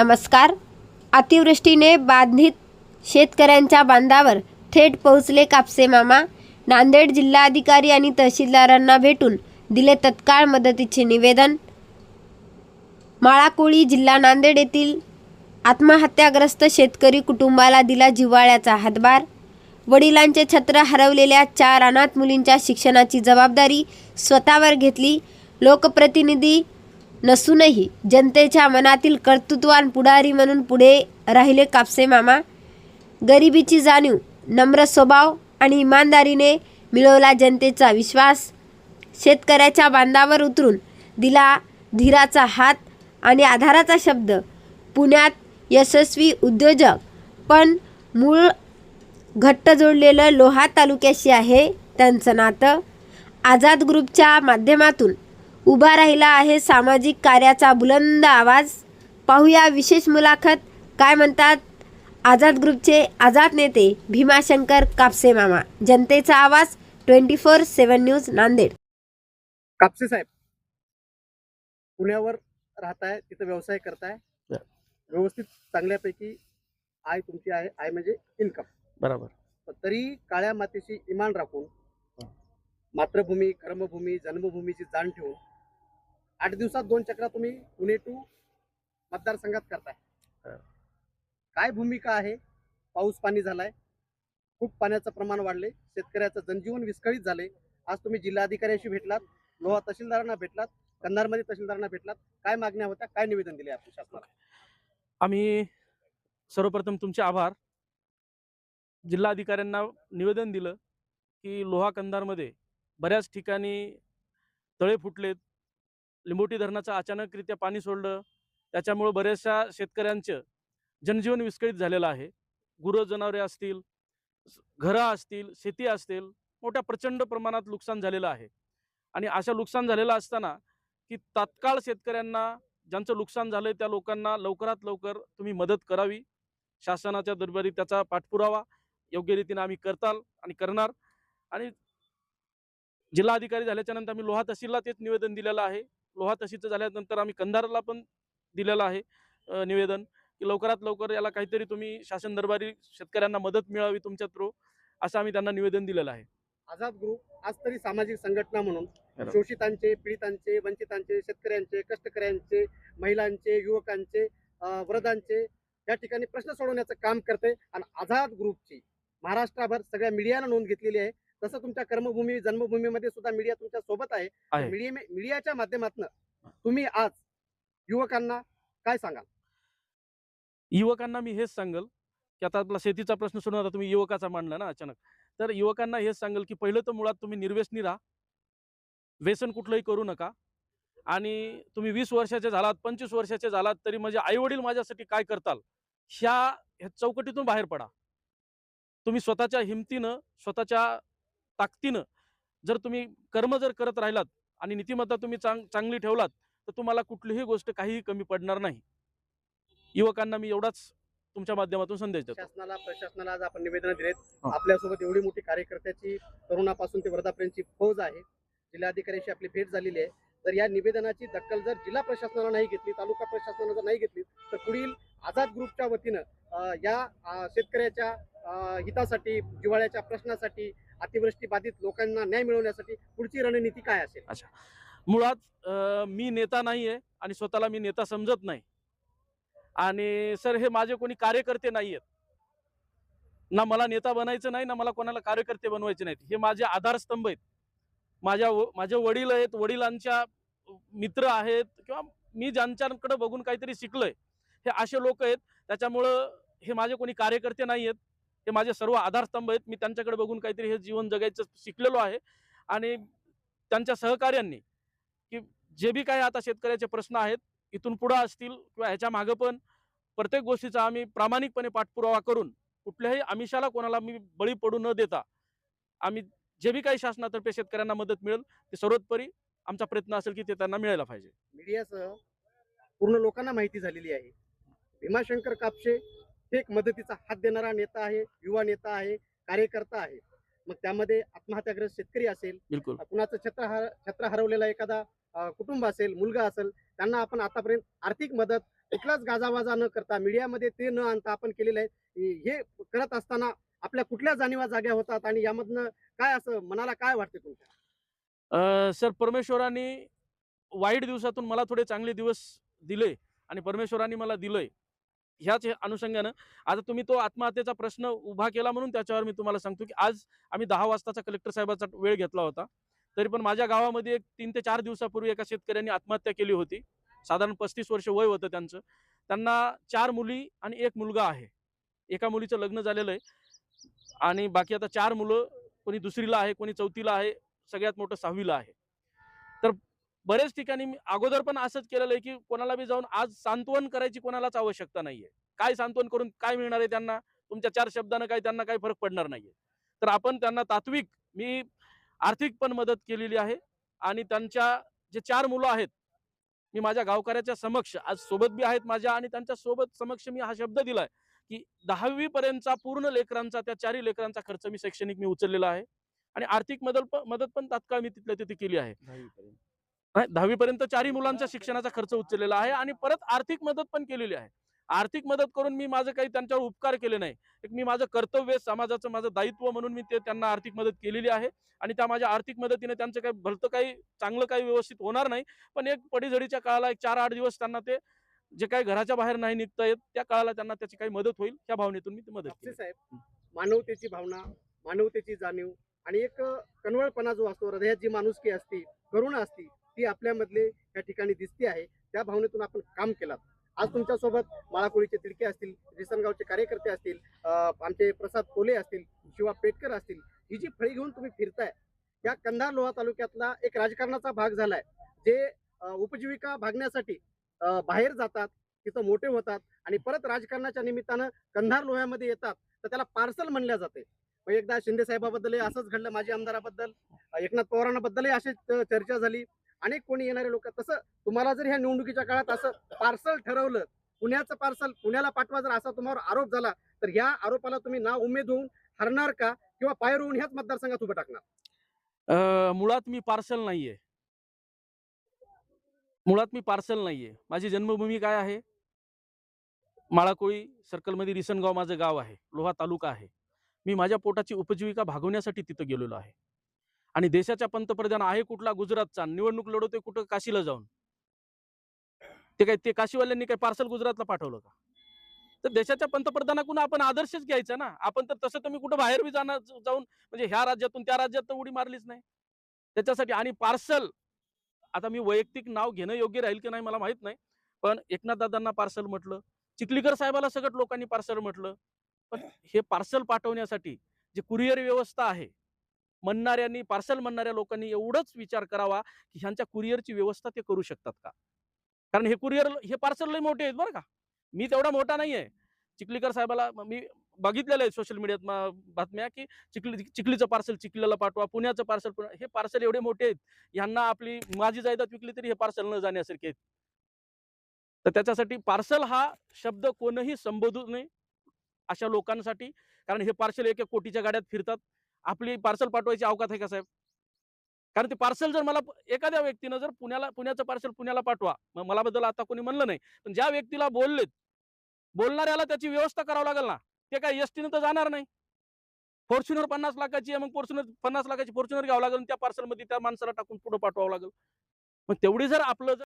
नमस्कार. अतिवृष्टीने बाधित शेतकऱ्यांच्या बांधावर थेट पोहोचले कापसे मामा. नांदेड जिल्हाधिकारी आणि तहसीलदारांना भेटून दिले तत्काळ मदतीचे निवेदन. माळाकोळी जिल्हा नांदेड येथील आत्महत्याग्रस्त शेतकरी कुटुंबाला दिला जिव्हाळ्याचा हातभार. वडिलांचे छत्र हरवलेल्या चार अनाथ मुलींच्या शिक्षणाची जबाबदारी स्वतःवर घेतली. लोकप्रतिनिधी नसूनही जनतेच्या मनातील कर्तृत्वान पुढारी म्हणून पुढे राहिले कापसे मामा. गरिबीची जाणीव नम्र स्वभाव आणि इमानदारीने मिळवला जनतेचा विश्वास. शेतकऱ्याच्या बांधावर उतरून दिला धीराचा हात आणि आधाराचा शब्द. पुण्यात यशस्वी उद्योजक पण मूळ घट्ट जोडलेलं लोहा तालुक्याशी आहे त्यांचं नातं. आझाद ग्रुपच्या माध्यमातून उभा राहिला आहे सामाजिक कार्याचा बुलंद आवाज. पाहूया विशेष मुलाखत. काय म्हणतात? आझाद ग्रुपचे आझाद नेते भीमाशंकर कापसे मामा. जनतेचा आवाज. Twenty four seven news Nanded. Kapse साहेब पुण्यावर राहताय तिथं व्यवसाय करताय. व्यवस्थित चांगल्यापैकी आय तुमची आहे आय म्हणजे इन्कम बरोबर. तरी काळ्या मातीशी इमान राखून मातृभूमी कर्मभूमी जन्मभूमीची जाण ठेवून आठ दिवसात दोन चक्रा तुम्ही पुणे टू मतदारसंघात करताय. काय भूमिका आहे? पाऊस पाणी झालाय. खूप पाण्याचं प्रमाण वाढले. शेतकऱ्याचं जनजीवन विस्कळीत झाले. आज तुम्ही जिल्हाधिकाऱ्याशी भेटलात. लोहा तहसीलदारांना भेटलात. कंधारमध्ये तहसीलदारांना भेटलात. काय मागण्या होत्या? काय निवेदन दिले आपण शासनाला? आम्ही सर्वप्रथम तुमचे आभार. जिल्हाधिकाऱ्यांना निवेदन दिलं की लोहा कंधारमध्ये बऱ्याच ठिकाणी तळे फुटलेत. लिंबोटी धरणाचं अचानकरित्या पाणी सोडलं. त्याच्यामुळं बऱ्याचशा शेतकऱ्यांचं जनजीवन विस्कळीत झालेलं आहे. गुरं जनावरे असतील घरं असतील शेती असतील मोठ्या प्रचंड प्रमाणात नुकसान झालेलं आहे. आणि अशा नुकसान झालेलं असताना की तात्काळ शेतकऱ्यांना ज्यांचं नुकसान झालंय त्या लोकांना लवकरात लवकर तुम्ही मदत करावी. शासनाच्या दरबारी त्याचा पाठपुरावा योग्य रीतीने आम्ही करताल आणि करणार. आणि जिल्हाधिकारी झाल्याच्यानंतर आम्ही लोहा तहसीलला तेच निवेदन दिलेलं आहे. लोहा तहसीलचं झाल्यानंतर आम्ही कंधारला पण दिलेलं आहे निवेदन की लवकरात लवकर याला काहीतरी तुम्ही शासन दरबारी शेतकऱ्यांना मदत मिळावी तुमच्या थ्रू असं आम्ही त्यांना निवेदन दिलेलं आहे. आझाद ग्रुप आज तरी सामाजिक संघटना म्हणून. शोषितांचे पीडितांचे वंचितांचे शेतकऱ्यांचे कष्टकऱ्यांचे महिलांचे युवकांचे वृद्धांचे या ठिकाणी प्रश्न सोडवण्याचं काम करते. आणि आझाद ग्रुपची महाराष्ट्रभर सगळ्या मीडियानं नोंद घेतलेली आहे. तसं तुमच्या कर्मभूमी जन्मभूमीमध्ये सुद्धा मीडिया तुमच्यासोबत आहे. आहे. मीडिया मीडियाच्या माध्यमातून तुम्ही आज युवकांना काय सांगाल? युवकांना मी हेच सांगल की आता आपला शेतीचा प्रश्न सोडून आता तुम्ही युवकाचा मांडला ना अचानक. तर युवकांना हेच सांगल की पहिलं तर मुळात तुम्ही निर्व्यसनी राहा. व्यसन कुठलंही करू नका. आणि तुम्ही वीस वर्षाचे झालात पंचवीस वर्षाचे झालात तरी म्हणजे आई वडील माझ्यासाठी काय करताल? ह्या ह्या चौकटीतून बाहेर पडा. तुम्ही स्वतःच्या हिमतीनं स्वतःच्या ताकदीनं जर तुम्ही कर्म जर करत राहिलात आणि नीतिमत्ता तुम्ही चांग चांगली ठेवलात तर तुम्हाला कुठलीही गोष्ट काहीही कमी पडणार नाही. युवकांना मी एवढाच तुमच्या माध्यमातून संदेश देतो. शासनाला प्रशासनाला आज आपण निवेदन दिलेत. हा. आपल्यासोबत एवढी मोठी कार्यकर्त्याची तरुणापासून ते वृद्धापर्यंतची फौज आहे. जिल्हाधिकाऱ्यांशी आपली भेट झालेली आहे. तर या निवेदनाची दखल जर जिल्हा प्रशासनानं नाही घेतली तालुका प्रशासनानं जर नाही घेतली तर पुढील आझाद ग्रुपच्या वतीनं या शेतकऱ्याच्या हितासाठी जिव्हाळ्याच्या प्रश्नासाठी अतिवृष्टी बाधित लोकांना न्याय मिळवण्यासाठी पुढची रणनीती काय असेल? अच्छा. मुळात अं, मी नेता नाही आहे आणि स्वतःला मी नेता समजत नाही. आणि सर हे माझे कोणी कार्यकर्ते नाही आहेत ना मला नेता बनायचं नाही ना मला कोणाला कार्यकर्ते बनवायचे नाहीत. हे माझे आधारस्तंभ आहेत. माझ्या व- माझे वडील आहेत वडिलांच्या मित्र आहेत किंवा मी ज्यांच्याकडे बघून काहीतरी शिकलोय हे असे लोक आहेत. त्याच्यामुळं हे माझे कोणी कार्यकर्ते नाही आहेत हे माझे सर्व आधारस्तंभ आहेत. मी त्यांच्याकडे बघून काहीतरी हे जीवन जगायचं शिकलेलो आहे. आणि त्यांच्या सहकार्यांनी की जे बी काय आता शेतकऱ्याचे प्रश्न आहेत इथून पुढं असतील किंवा ह्याच्या मागं पण प्रत्येक गोष्टीचा आम्ही प्रामाणिकपणे पाठपुरावा करून कुठल्याही आमिषाला कोणाला मी बळी पडू न देता आम्ही जे बी काही शासनातर्फे शेतकऱ्यांना मदत मिळेल ते सर्वोत्परी आमचा प्रयत्न असेल की ते त्यांना मिळायला पाहिजे. मीडियासह पूर्ण लोकांना माहिती झालेली आहे. भीमाशंकर कापशे एक मदतीचा हात देणारा नेता आहे युवा नेता आहे कार्यकर्ता आहे. मग त्यामध्ये आत्महत्याग्रस्त शेतकरी असेल बिलकुल. कुणाचं छत्र हर छत्र हरवलेला एखादा कुटुंब असेल मुलगा असेल त्यांना आपण आतापर्यंत आर्थिक मदत कुठलाच गाजावाजा न करता मीडियामध्ये ते न आणता आपण केलेलं आहे हे करत असताना आपल्या कुठल्या जाणीवा जाग्या होतात आणि यामधनं काय असं मनाला काय वाटते तुमच्या? सर परमेश्वराने वाईट दिवसातून मला थोडे चांगले दिवस दिले आणि परमेश्वराने मला दिलंय. ह्याच अनुषंगानं आता तुम्ही तो आत्महत्येचा प्रश्न उभा केला म्हणून त्याच्यावर मी तुम्हाला सांगतो की आज आम्ही दहा वाजताचा कलेक्टर साहेबाचा वेळ घेतला होता. तरी पण माझ्या गावामध्ये एक तीन ते चार दिवसापूर्वी एका शेतकऱ्यांनी आत्महत्या केली होती. साधारण पस्तीस वर्ष वय होतं त्यांचं. त्यांना चार मुली आणि एक मुलगा आहे. एका मुलीचं लग्न झालेलं आहे. आणि बाकी आता चार मुलं कोणी दुसरीला आहे कोणी चौथीला आहे सगळ्यात मोठं सहावीला आहे. बरेच ठिकाणी मी अगोदर पण असंच केलेलं आहे की कोणाला बी जाऊन आज सांत्वन करायची कोणालाच आवश्यकता नाहीये. काय सांत्वन करून काय मिळणार आहे त्यांना? तुमच्या चार शब्दानं काही त्यांना काही फरक पडणार नाहीये. तर आपण त्यांना तात्विक मी आर्थिक पण मदत केलेली आहे आणि त्यांच्या जे चार मुलं आहेत मी माझ्या गावकऱ्याच्या समक्ष आज सोबत बी आहेत माझ्या आणि त्यांच्यासोबत समक्ष मी हा शब्द दिलाय की दहावी पर्यंतचा पूर्ण लेकरांचा त्या चारही लेकरांचा खर्च मी शैक्षणिक मी उचललेला आहे आणि आर्थिक मदत मदत पण तात्काळ मी तिथल्या तिथे केली आहे. नाही, दहावी पर्यंत चारही मुलांच्या शिक्षणाचा खर्च उचललेला आहे आणि परत आर्थिक मदत पण केलेली आहे. आर्थिक मदत करून मी माझं काही त्यांच्यावर उपकार केले नाही. एक मी माझं कर्तव्य समाजाचं माझं दायित्व म्हणून मी ते त्यांना आर्थिक मदत केलेली आहे आणि त्या माझ्या आर्थिक मदतीने त्यांचं काही भलतं काही चांगलं काही व्यवस्थित होणार नाही. पण एक पडीझडीच्या काळाला एक चार आठ दिवस त्यांना ते जे काही घराच्या बाहेर नाही निघता येत त्या काळाला त्यांना त्याची काही मदत होईल त्या भावनेतून मी ती मदत साहेब. मानवतेची भावना मानवतेची जाणीव आणि एक कनवळपणा जो असतो हृदयात जी माणुसकी असते करुणा असती ती आपल्यामधले या ठिकाणी दिसते आहे. त्या भावनेतून आपण काम केलं आज तुमच्यासोबत माळाकोळीचे तिडके असतील रिसनगावचे कार्यकर्ते असतील आमचे प्रसाद कोले असतील शिवा पेटकर असतील ही जी फळी घेऊन तुम्ही फिरताय या कंधार लोहा तालुक्यातला एक राजकारणाचा भाग झालाय. जे उपजीविका भागण्यासाठी बाहेर जातात तिथं मोठे होतात आणि परत राजकारणाच्या निमित्तानं कंधार लोह्यामध्ये येतात तर त्याला पार्सल म्हणल्या जाते. एकदा शिंदे साहेबाबद्दलही असंच घडलं माजी आमदाराबद्दल एकनाथ पवारांबद्दलही अशीच चर्चा झाली. अनेक कोणी येणारे लोक तसं तुम्हाला जर ह्या निवडणुकीच्या काळात असं पार्सल ठरवलं पुण्याचं पार्सल पुण्याला पाठवा जर असा तुम्हावर आरोप झाला तर ह्या आरोपाला तुम्ही ना उमेद होऊन हरणार का किंवा पायर होऊन ह्याच मतदारसंघात उभं टाकणार? अं, मुळात मी पार्सल नाहीये. मुळात मी पार्सल नाहीये. माझी जन्मभूमी काय आहे? माळाकोळी सर्कलमध्ये रिसनगाव माझं गाव आहे. लोहा तालुका आहे. मी माझ्या पोटाची उपजीविका भागवण्यासाठी तिथं गेलेलो आहे. आणि देशाच्या पंतप्रधान आहे कुठला गुजरातचा निवडणूक लढवतोय कुठं काशीला जाऊन. ते काय ते काशीवाल्यांनी काय पार्सल गुजरातला पाठवलं का? तर देशाच्या पंतप्रधानाकडून आपण आदर्शच घ्यायचा ना. आपण तर तसं तुम्ही कुठं बाहेर बी जाणार जाऊन म्हणजे ह्या राज्यातून त्या राज्यात तर उडी मारलीच नाही. त्याच्यासाठी आणि पार्सल आता मी वैयक्तिक नाव घेणं योग्य राहील की नाही मला माहीत नाही. पण एकनाथ दादांना पार्सल म्हटलं चिखलीकर साहेबाला सगळं लोकांनी पार्सल म्हटलं. पण हे पार्सल पाठवण्यासाठी जे कुरिअर व्यवस्था आहे म्हणणाऱ्यांनी पार्सल म्हणणाऱ्या लोकांनी एवढंच विचार करावा की ह्यांच्या कुरिअरची व्यवस्था ते करू शकतात का? कारण हे कुरिअर हे पार्सल लय मोठे आहेत बरं का. मी तेवढा मोठा नाही आहे चिखलीकर साहेबाला मी बघितलेलं आहे सोशल मीडियात बातम्या की चिखली चिखलीचं पार्सल चिखलीला पाठवा पुण्याचं पार्सल हे पार्सल एवढे मोठे आहेत. यांना आपली माझी जायदाद विकली तरी हे पार्सल न जाण्यासारखे आहेत. तर त्याच्यासाठी पार्सल हा शब्द कोणही संबोधू नये अशा लोकांसाठी. कारण हे पार्सल एक एक कोटीच्या गाड्यात फिरतात. आपली पार्सल पाठवायची अवकात आहे का साहेब? कारण ते पार्सल जर मला एखाद्या व्यक्तीनं जर पुण्याला पुण्याचं पार्सल पुण्याला पाठवा मग मला बद्दल आता कोणी म्हणलं नाही. पण ज्या व्यक्तीला बोललेत बोलणाऱ्याला त्याची व्यवस्था करावं लागेल ना. ते काय एसटीनं तर जाणार नाही. फॉर्च्युनर पन्नास लाखाची आहे मग फॉर्च्युनर पन्नास लाखाची फॉर्च्युनर घ्यावं लागेल त्या पार्सलमध्ये त्या माणसाला टाकून पुढे पाठवावं लागेल. मग तेवढी जर आपलं जर